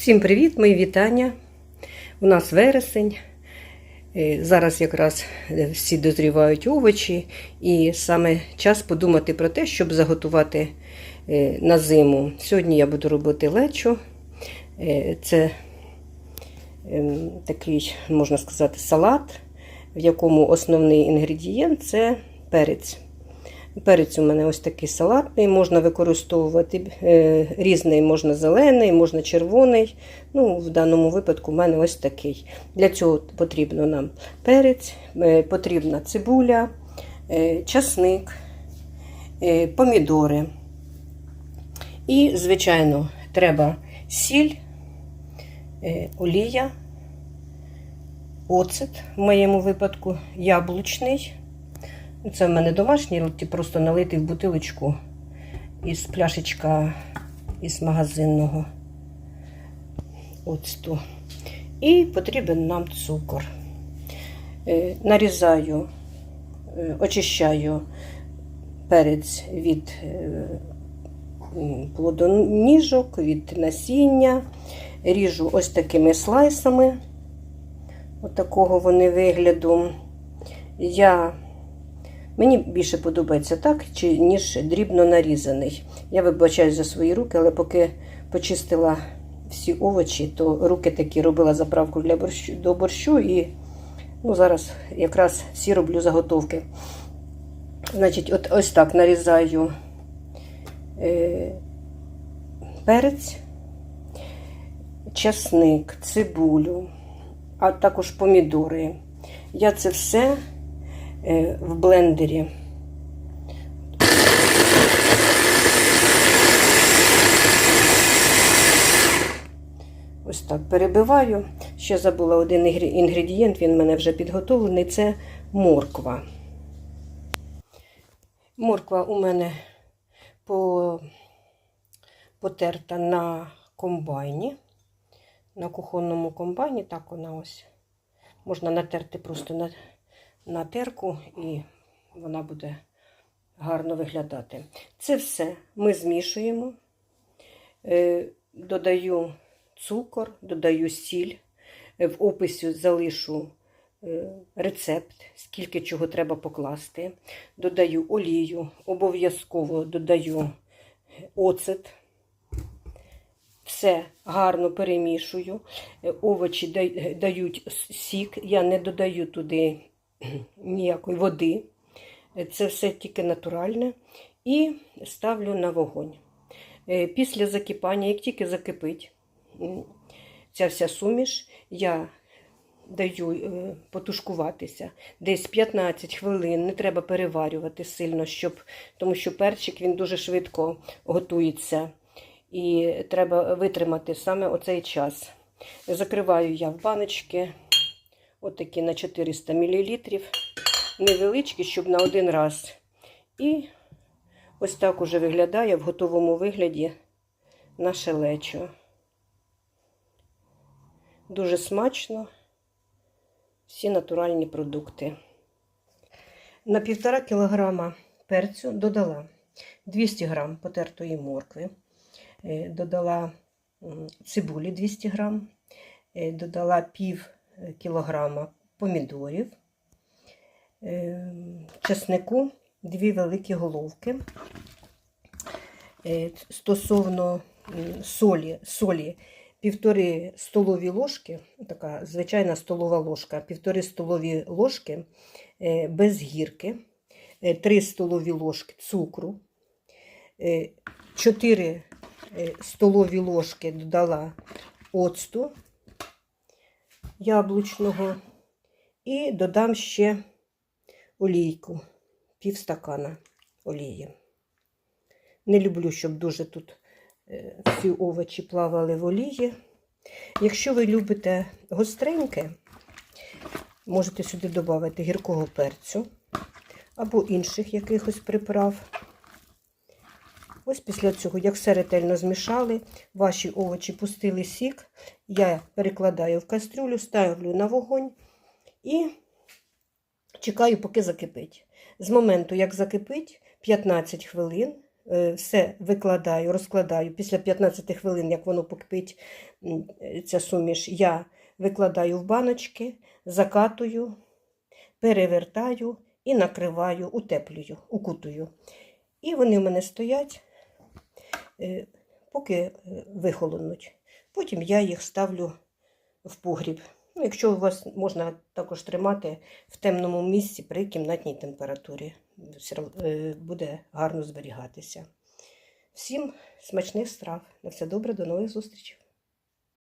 Всім привіт, мої вітання. У нас вересень. Е, Зараз якраз е, всі дозрівають овочі, і саме час подумати про те, щоб заготувати е, на зиму. Сьогодні я буду робити лечо. Це ем, такий, можна сказати, салат, в якому основний інгредієнт це перець. Перець у мене ось такий салатний, можна використовувати е, різний, можна зелений, можна червоний. Ну, В даному випадку в мене ось такий. Для цього потрібно нам перець, е, потрібна цибуля, е, часник, помідори. І, звичайно, треба сіль, олія, оцет, в моєму випадку, яблучний. Це в мене домашній, от просто налитий в бутилочку із пляшечка із магазинного оцту. І потрібен нам цукор. Е, Нарізаю, е, очищаю перець від е, плодоніжок, від насіння. Ріжу ось такими слайсами. От такого вони вигляду. Я Мені більше подобається так, ніж дрібно нарізаний. Я вибачаю за свої руки, але поки почистила всі овочі, то руки такі робила заправку для борщу, до борщу і ну, зараз якраз всі роблю заготовки. Значить, от ось так нарізаю е, перець, часник, цибулю, а також помідори. Я це все в блендері. Ось так перебиваю. Ще забула один інгредієнт, він в мене вже підготовлений це морква. Морква у мене по... потерта на комбайні, на кухонному комбайні, так вона ось. Можна натерти просто на, на терку і вона буде гарно виглядати. Це все ми змішуємо, Е, додаю цукор, додаю сіль. Е, В описі залишу е, рецепт, скільки чого треба покласти. Додаю олію, обов'язково додаю оцет. Все гарно перемішую. Овочі дають сік. Я не додаю туди ніякої води. Це все тільки натуральне. І ставлю на вогонь. Е, Після закипання, як тільки закипить ця вся суміш, я даю е, потушкуватися десь 15 хвилин. Не треба переварювати сильно, щоб, тому що перчик він дуже швидко готується. І треба витримати саме оцей час. Закриваю я в баночки, отакі на 400 мл, невеличкі, щоб на один раз. І ось так уже виглядає в готовому вигляді наше лечо. Дуже смачно, всі натуральні продукти. На півтора кілограма перцю додала 200 грам потертої моркви, е, додала цибулі 200 грам, е, додала пів кілограма помідорів, е, чеснику дві великі головки. Е, Стосовно солі, солі півтори столові ложки, така звичайна столова ложка, півтори столові ложки е, без гірки, е, три столові ложки цукру, е, 4 столові ложки додала оцту яблучного і додам ще олійку, пів стакана олії. Не люблю, щоб дуже тут е, всі овочі плавали в олії. Якщо ви любите гостреньке, можете сюди додати гіркого перцю або інших якихось приправ. Ось після цього, як все ретельно змішали, ваші овочі пустили сік, я перекладаю в кастрюлю, ставлю на вогонь і чекаю, поки закипить. З моменту, як закипить, 15 хвилин е, все викладаю, розкладаю. Після 15 хвилин, як воно покипить, ця суміш, я викладаю в баночки, закатую, перевертаю і накриваю, утеплюю, укутую. І вони в мене стоять, поки е, вихолонуть. Потім я їх ставлю в погріб. Ну, якщо у вас можна також тримати в темному місці при кімнатній температурі, е, буде гарно зберігатися. Всім смачних страв. На все добре, до нових зустрічей.